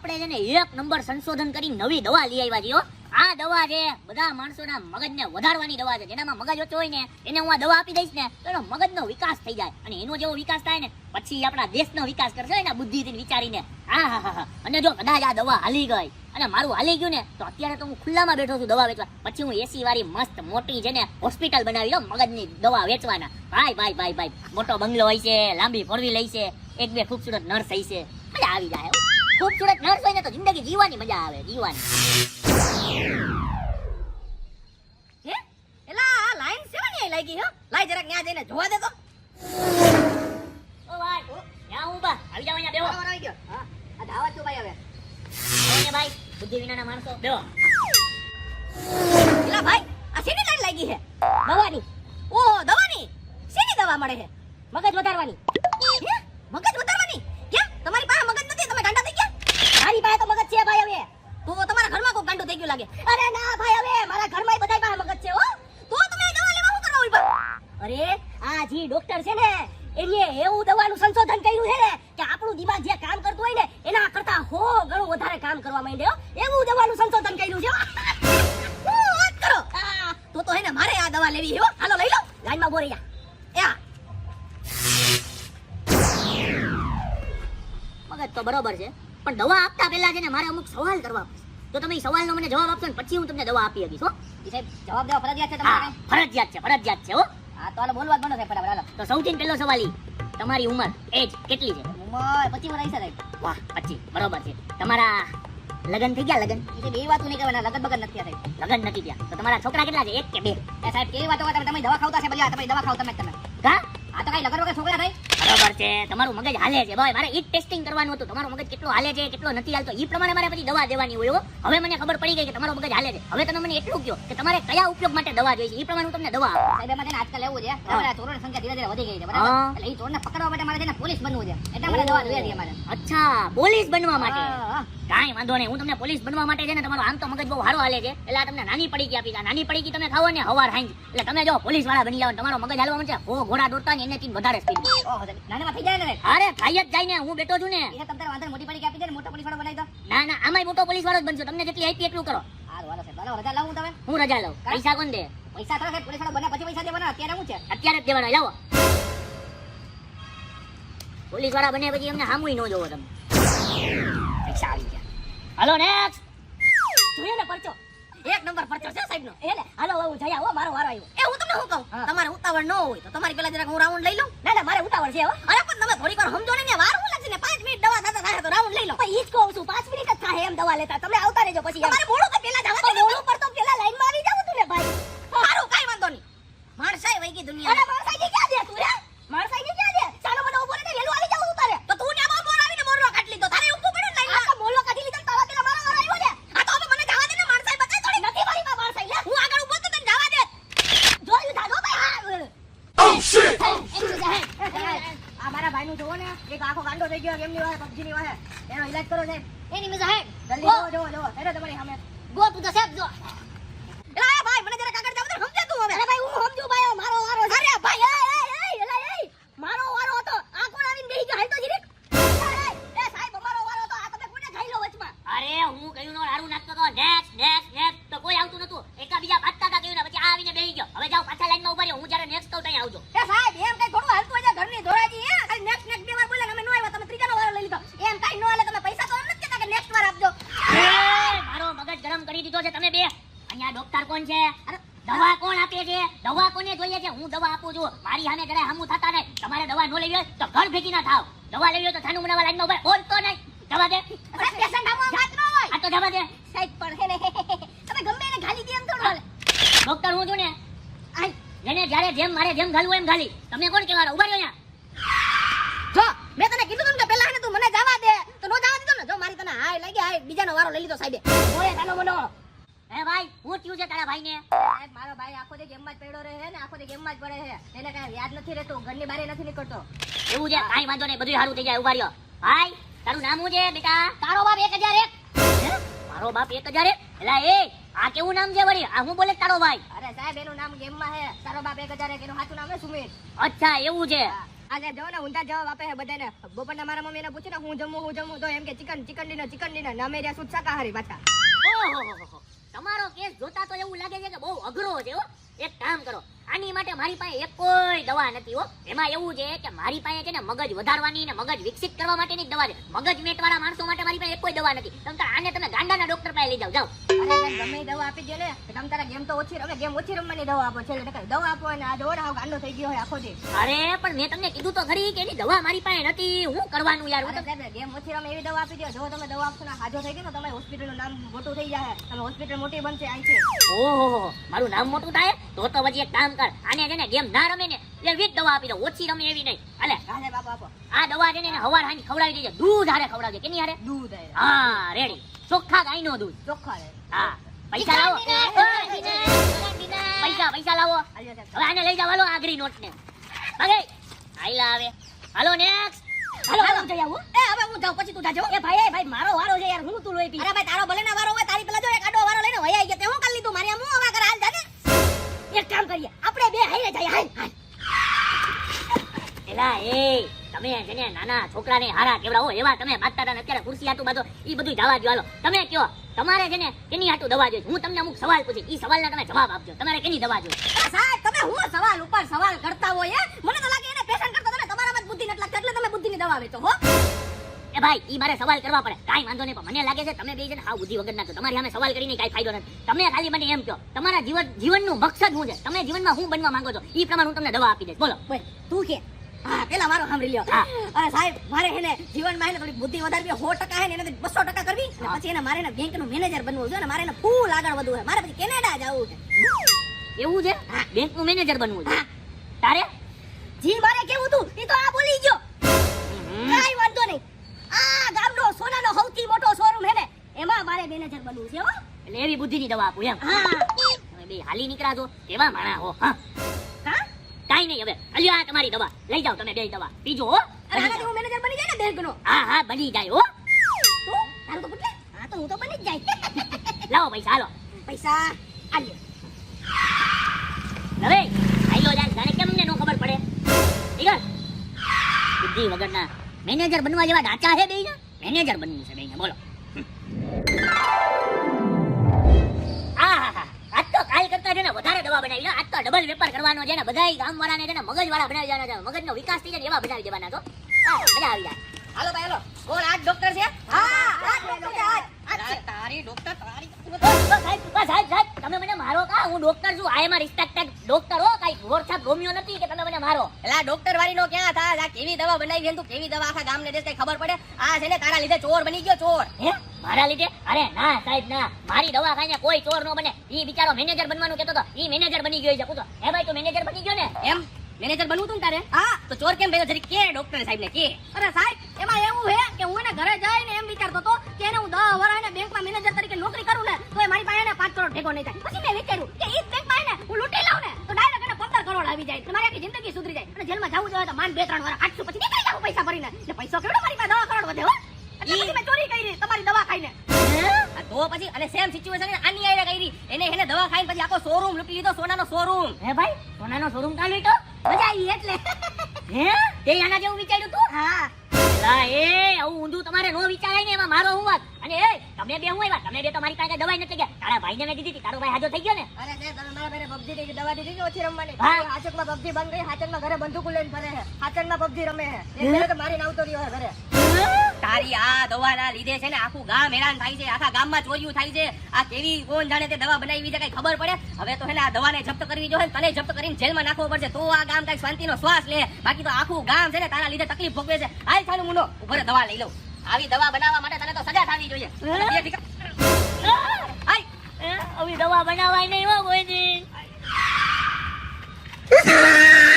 આપણે છે ને એક નંબર સંશોધન કરી નવી દવા લઈ આવ્યા છીએ આ દવા છે બધા માણસોના મગજને વધારવાની દવા છે. જેનામાં મગજ ઓછો હોય ને, એને હું આ દવા આપી દઈશ ને, તો એનો મગજનો વિકાસ થઈ જાય. અને એનો જેવો વિકાસ થાય ને, પછી આપણા દેશનો વિકાસ કરશે એના બુદ્ધિથી વિચારીને. હા હા હા અને જો કદાચ આ દવા હાલી ગઈ અને મારું હાલી ગયું ને, તો અત્યારે તો હું ખુલ્લામાં બેઠો છું દવા વેચવા. પછી હું એસી વાળી મસ્ત મોટી છે ને, હોસ્પિટલ બનાવી દઉં મગજની દવા વેચવાના. ભાઈ ભાઈ ભાઈ ભાઈ. મોટો બંગલો હોય છે, લાંબી ફોરવી લઈ છે. એક બે ખૂબસૂરત નર્સ હોય છે આવી જાય. ખૂબસૂરત નર્સ હોય ને તો જિંદગી જીવવાની મજા આવે જીવવાની. એલા આ લાઈન સેવાની આઈ લાગી હો? લાઈ જરાક ન્યા જઈને જોવા દે તો ઓ ભાઈ ન્યા ઊભા આવી જાવ અહીંયા બેહો. આવી ગયો. હા આ ધાવા છો ભાઈ હવે. અહીંયા ભાઈ બુદ્ધિ વિનાના માણસો. બેહો. લાગે. અરે ના ભાઈ, હવે મારા ઘરમાં બધાય પાસે મગજ છે, હો. તો તમે દવા લેવા શું કરવા ઊભા? અરે, આ જી ડોક્ટર છે ને એને એવું દવાનું સંશોધન કર્યું છે ને, કે આપણું દિમાગ જે કામ કરતું હોય ને, એના કરતા હો ઘણું વધારે કામ કરવા માંડ્યો. એવું દવાનું સંશોધન કર્યું છે કરો? તો તો હે ને, મારે આ દવા લેવી હો. હાલો, લઈ લો. લાઈનમાં બોરિયા મગજ તો બરોબર છે, પણ દવા આપતા પહેલા છે ને, મારે અમુક સવાલ કરવા પડશે જો તમે સવાલ સવાલનો મને જવાબ આપશો ને પછી હું તમને દવા આપી શકીશ હો. સાહેબ જવાબ દેવા ફરજિયાત છે તમારે ફરજિયાત છે ફરજિયાત છે હો. હા તો હાલો બોલવા જ બનો સાહેબ ફટાફટ હાલો. તો સૌથી પહેલો સવાલ ઈ. તમારી ઉંમર એજ કેટલી છે? ઉંમર પચીસ વર્ષ છે સાહેબ. વાહ પચીસ બરોબર છે. તમારા લગન થઈ ગયા લગન? ઈ બે એ વાતો નહીં કરવાના લગન બગન નથી થયા સાહેબ. લગ્ન નથી થયા. તો તમારા છોકરા કેટલા છે? એક કે બે? એ સાહેબ કેવી વાતો તમે તમે દવા ખાવતા છે બલિયા તમે દવા ખાવ તમે તમે. હા આ તો કઈ લગન વગર છોકરા થાય? બરોબર છે. તમારું મગજ હાલે છે. ભાઈ મારે ઈ ટેસ્ટિંગ કરવાનું હતું. તમારું મગજ કેટલું હાલે છે કેટલો નથી હાલતો ઈ પ્રમાણે મારે પછી દવા દેવાની હોય હવે મને ખબર પડી ગઈ કે તમારું મગજ હાલે છે. હવે તમે મને એટલું કહો કે તમારે કયા ઉપયોગ માટે દવા જોઈએ છે? ઈ પ્રમાણે હું તમને દવા સાહેબ એમાં છે આજકાલ એવું છે તમારા ચોરોની સંખ્યા ધીરે ધીરે વધી ગઈ છે બરાબર. એટલે ઈ ચોરને પકડવા માટે મારે છે પોલીસ બનવું છે. એટલે મને દવા જોઈએ છે મારે અચ્છા પોલીસ બનવા માટે. કાંઈ વાંધો નહીં. હું તમને પોલીસ બનવા માટે છે ને તમારો આમ તો મગજ બહુ સારો હાલે છે. એટલે આ તમને નાની પડીકી આપી છે. નાની પડીકી તમે ખાવો ને હવાર હાંજ. એટલે તમે જો પોલીસવાળા બની જાવ તમારો મગજ હાલવા મળશે હો ઘોડા દોડતા ને એનેથી વધારે સ્પીડ નાનામાં થઈ જાય ને અરે થાય જ જાય ને. હું બેઠો છું ને. એટલે તમને વાંધો મોટી પડીકી આપી દે ને મોટો પોલીસ વાળો બનાવી દો. ના ના આમાંય મોટો પોલીસ વાળો જ બનશો. તમને જેટલી આપી એટલું કરો. રજા લાવું તમે? હું રજા લઉં. પૈસા કોણ દે? પૈસા થોડા પોલીસ વાળો બન્યા પછી પૈસા દેવાના. અત્યારે શું છે? અત્યારે જ દેવાના. લાવો પોલીસવાળા બન્યા પછી એમને હામુય ન જોવો તમે. પૈસા આવી હાલો નેક્સ્ટ જોઈએ ને પરચો? એક નંબર પરચો છે સાહેબ નો. એટલે હાલો હું જઈ આવો મારો વારો આવ્યો. એ હું તમને શું કહું? તમારે ઉતાવળ ન હોય તો તમારી પેલા જરાક હું રાઉન્ડ લઈ લઉં. ના ના મારે ઉતાવળ છે હવે અરે પણ તમે થોડીક વાર સમજો ને વાર હું લાગશે ને? મિનિટ દવા થતા થાય તો રાઉન્ડ લઈ લો. ઈ જ કહું છું પાંચ મિનિટ જ થાય એમ દવા લેતા. તમે આવતા રહેજો પછી તમારે મોડું તો પેલા જવા દો મોડું પર તો પેલા લાઈનમાં આવી જાવ તું ને ભાઈ સારું કાઈ વાંધો નહીં માણસાઈ વઈ ગઈ દુનિયા અરે માણસાઈ ની ક્યાં દે તું રે માણસાઈ ની ક્યાં દે ચાલો મને ઊભો રહે વેલું આવી જાવ તું તારે તો તું ને આમાં બોર આવીને મોરલો કાઢી લીધો તારે ઊભું પડ્યું લાઈનમાં મોરલો કાઢી લીધો તારા પેલા મારો વારો આવ્યો ને આ તો હવે મને જવા દે ને માણસાઈ બતાય થોડી નથી મારી માં માણસાઈ લે હું આગળ ઊભો તો તને જવા દે જોયું થાજો ભાઈ આ જોવો ને. એક આખો ગાંડો થઈ ગયો એમની વાહે પબજી ની વાહે. એનો ઈલાજ કરો છે એની મજા હે. જલ્દી જોવો જોવો જોવો. હેડો તમારી સામે. ગો તું તો સેફ જો. છે તમે બે? અહીંયા ડોક્ટર કોણ છે? અરે દવા કોણ આપે છે? દવા કોને જોઈએ છે? હું દવા આપું છું. મારી સામે જરાય હમું થતા નહીં. તમારે દવા ન લેવી હોય તો ઘર ભેગી ના થાવ. દવા લેવી હોય તો થાનું બનાવવા લાઈનમાં ઊભા. બોલતો નહીં. જવા દે. પેશન્ટ આમાં વાત ન હોય. આ તો જવા દે. સાહેબ હે ને તમે ગમે એને ગાલી દે એમ તો હાલે. ડોક્ટર હું છું ને. આઈ જેને જ્યારે જેમ મારે જેમ ગાલવું એમ ગાલી તમે કોણ કહેવાના? ઊભા રહ્યો અહીંયા. જો મેં તને કીધું તું કે પેલા હે ને તું મને જવા દે. તો નો જવા દીધો ને? જો મારી તને હાય લાગી હાય. બીજાનો વારો લઈ લીધો સાહેબે. ઓય તાનો મનો હે ભાઈ હું થયું છે તારા ભાઈને? મારો ભાઈ આખો દી ગેમમાં જ પડ્યો રહે ને આખો દી ગેમમાં જ પડે છે એને કાંઈ યાદ નથી રહેતું ઘરની બારે નથી નીકળતો. એવું છે કાંઈ વાંધો નહીં બધું સારું થઈ જાય ઊભા રહ્યો. ભાઈ તારું નામ શું છે બેટા? તારો બાપ એક હજાર એક. મારો બાપ એક હજાર એક? એલા એ આ કેવું નામ છે વળી? આ હું બોલે તારો ભાઈ? અરે સાહેબ એનું નામ ગેમમાં છે. તારો બાપ એક હજાર એક એનું સાચું નામ છે સુમિત. અચ્છા એવું છે. આજે સાહેબ ને ઊંધા જવાબ આપે છે બધાને. બપોરના મારા મમ્મીને પૂછ્યું ને હું જમું હું જમું તો એમ કે chicken chicken dinner chicken dinner નામે રહ્યા શુદ્ધ શાકાહારી પાછા. તમારો કેસ જોતા તો એવું લાગે છે કે બહુ અઘરો છે એક કામ કરો. આની માટે મારી પાસે એક કોઈ દવા નથી હો. એમાં એવું છે કે મારી પાસે છે ને મગજ વધારવાની ને મગજ વિકસિત કરવા માટેની દવા છે. મગજ મેટવાળા માણસો માટે મારી પાસે એક કોઈ દવા નથી. તમ તારા આને તમે ગાંડાના ડોક્ટર પાસે લઈ જાઓ. જાઓ. અરે ગમે દવા આપી દે ને તો તમ તારા ગેમ તો ઓછી રમે ગેમ ઓછી રમવાની દવા આપો. છે ટકા દવા આપો અને આ દોડ આવ ગાંડો થઈ ગયો હોય આખો દે અરે પણ મેં તમને કીધું તો ખરી કે એની દવા મારી પાસે નથી. હું કરવાનું યાર? હું તમને ગેમ ઓછી રમે એવી દવા આપી દો. જો તમે દવા આપશો ને હાજો થઈ ગયો ને તમારી હોસ્પિટલનું નામ મોટું થઈ જાય. તમે હોસ્પિટલ મોટી બનશે અહીંથી ઓહો મારું નામ મોટું થાય? તો તો પછી એક કામ કર. આને છે ને ગેમ ના રમે ને એટલે વીજ દવા આપી દો ઓછી રમે એવી નહીં. હાલે. બાપા આપો. આ દવા છે ને હવાર હાંજ ખવડાવી દેજે. દૂધ હારે ખવડાવજે. કેની હારે? દૂધ હા રેડી ચોખ્ખા ગાયનો દૂધ. ચોખ્ખા રે હા. પૈસા લાવો. પૈસા પૈસા લાવો. હવે આને લઈ જાવ. હાલો આગરી નોટ ને ભાગે આઈલા આવે. હાલો નેક્સ્ટ હાલો હાલો. જઈ આવું. એ હવે હું જાઉં. પછી તું જાજો એ ભાઈ એ ભાઈ મારો વારો છે યાર. હું તું પી. અરે ભાઈ તારો ભલે ના વારો હોય તારી પેલા જો એક આડો વારો લઈને વયા ગયા. તે હું કરી લીધું? મારી આમ હું હવા કર? હાલ જાને એક કામ કરીએ. આપણે બે હાઈલે જઈએ. હાલ એલા, એ, તમે જેને નાના છોકરાને હારા કેવડાવો એવા તમે બાંધતા અત્યારે ખુરશી હાટું બાજો ઈ બધું જવા દો હાલો. તમે કયો, તમારે છે કેની હાટું દવા જોઈએ? હું તમને અમુક સવાલ પૂછી ઈ સવાલના તમે જવાબ આપજો. તમારે કેની દવા જોઈએ? સાહેબ, તમે હું સવાલ ઉપર સવાલ કરતા હોય મને તો લાગે એને પેશન કરતા તમે તમારામાં જ બુદ્ધિ નથી એટલે તમે બુદ્ધિની દવા વેચો, હો? ભાઈ ઈ મારે સવાલ કરવા પડે. કાઈ વાંધો નહીં પણ મને લાગે છે તમે બે છે ને હાવ બુદ્ધિ વગર નાખો તમારી સામે સવાલ કરીને કાઈ ફાયદો નથી. તમે ખાલી મને એમ કહો તમારા જીવન જીવનનું મકસદ શું છે? તમે જીવનમાં શું બનવા માંગો છો? ઈ પ્રમાણે હું તમને દવા આપી દઈશ. બોલો. તું કે? હા પેલા મારો સાંભળી લ્યો. હા. અરે સાહેબ મારે એને જીવનમાં એને થોડી બુદ્ધિ વધારવી સો ટકા ને એને બસો ટકા કરવી અને પછી એને મારે બેંકનું મેનેજર બનવું છે ને મારે એને ફૂલ આગળ વધવું છે. મારે પછી કેનેડા જવું છે. એવું છે? બેંકનું મેનેજર બનવું છે? તારે? જી મારે કેવું તું? એ તો સોનાનો સૌથી મોટો શોરૂમ હે ને એમાં મારે મેનેજર બનવું છે હો. એટલે એવી બુદ્ધિની દવા આપું એમ. હા. બે હાલી નીકળા છો કેવા માણા હો હા. કાઈ નહીં હવે અલ્યો આ તમારી દવા. લઈ જાઓ તમે બે દવા. પીજો હો. અરે આનાથી હું મેનેજર બની જાય ને બેંકનો. હા હા બની જાય હો. તો? તારું તો પૂછે હા તો હું તો બની જ જાય. લાવો પૈસા હાલો. પૈસા આલ્યો. હવે આઈલો જાય જાણે કેમ ને નો ખબર પડે? ઠીક બુદ્ધિ વગરના મેનેજર બનવા જેવા ડાચા હે બેયના? મેનેજર બનવું છે બેન બોલો. આજ તો કાલ કરતા છે ને વધારે દવા બનાવી લો આજ તો ડબલ વેપાર કરવાનો છે ને બધાય ગામવાળાને છે ને મગજવાળા બનાવી દેવાના છે. મગજનો વિકાસ થઈ જાય એવા બનાવી દેવાના તો મજા આવી જાય. હાલો ભાઈ હાલો. કોણ આજ ડોક્ટર છે? હા આજ ડોક્ટર આજ આજ છે. તારી ડોક્ટર તારી સાહેબ બસ સાહેબ સાહેબ તમે મને મારો કા? હું ડોક્ટર છું. આઈ એમ રિસ્પેક્ટેડ ડોક્ટર હો? કાઈ વોરછાપ રોમિયો નથી કે તમે મને મારો? એલા ડોક્ટર વાળી નો ક્યાં થાય આ કેવી દવા બનાવી છે તું? કેવી દવા આખા ગામને દેશ? ખબર પડે? આ છે ને તારા લીધે ચોર બની ગયો ચોર. હે? મારા લીધે? અરે ના સાહેબ ના. મારી દવા ખાઈને કોઈ ચોર નો બને. ઈ બિચારો મેનેજર બનવાનું કેતો હતો ઈ મેનેજર બની ગયો છે પૂછો હે ભાઈ તું મેનેજર બની ગયો ને? એમ? મેનેજર બનવું તું તારે? હા. તો ચોર કેમ ભાઈ જરી કે ડોક્ટર સાહેબ ને કે. અરે સાહેબ એમાં એવું હે કે હું એને ઘરે ને એમ ભેગો નહીં થાય. પછી મેં વિચાર્યું કે ઈ બેંકમાં ને હું લૂંટી લઉં ને તો ડાયરેક્ટ એને 15 કરોડ આવી જાય. તો મારી આખી જિંદગી સુધરી જાય. અને જેલમાં જવું જોઈએ તો માન બે ત્રણ વાર આઠસો પછી નીકળી જાવ પૈસા ભરીને. એટલે પૈસો કેવડો મારી પાસે? દવા કરોડ વધે હો. એટલે મેં ચોરી કરી તમારી દવા ખાઈને. તો પછી અને સેમ સિચ્યુએશન આની આઈને કરી. એને એને દવા ખાઈને પછી આખો શોરૂમ લૂંટી લીધો સોનાનો શોરૂમ હે ભાઈ સોનાનો શોરૂમ ચાલુ તો મજા આવી એટલે. હે? તે આના જેવું વિચાર્યું તું? હા. એલા એ આવું ઊંધું તમારે નો વિચારાય ને એમાં મારો હું વાત? અને એ તમે બે હું આવ્યા? તમે બે તમારી કાંઈ દવાઈ નથી ગયા. તારા ભાઈને મેં દીધી તારો ભાઈ હાજો થઈ ગયો ને. અરે તમે મારા ભાઈને PUBG ની દવા દીધી કે ઓછી રમવાની? હા. હાચકમાં PUBG બંધ ગઈ હાચકમાં ઘરે બંદૂક લઈને ફરે હાચકમાં PUBG રમે તો આવતો રહ્યો ઘરે. તારી આ દવાના લીધે છે ને આખું ગામ હેરાન થાય છે આખા ગામમાં ચોરીઓ થાય છે. આ કેવી કોણ જાણે તે દવા બનાવી છે કઈ ખબર પડે? હવે તો હે ને આ દવાને જપ્ત કરવી જોઈએ તને જપ્ત કરીને જેલમાં નાખવો પડશે. તો આ ગામ કઈ શાંતિનો શ્વાસ લે. બાકી તો આખું ગામ છે ને તારા લીધે તકલીફ ભોગવે છે. હાલ થાનું મુનો ઉભરે દવા લઈ લઉં. આવી દવા બનાવવા માટે તને તો સજા થવી જોઈએ. આવી દવા બનાવાય નહીં હો કોઈની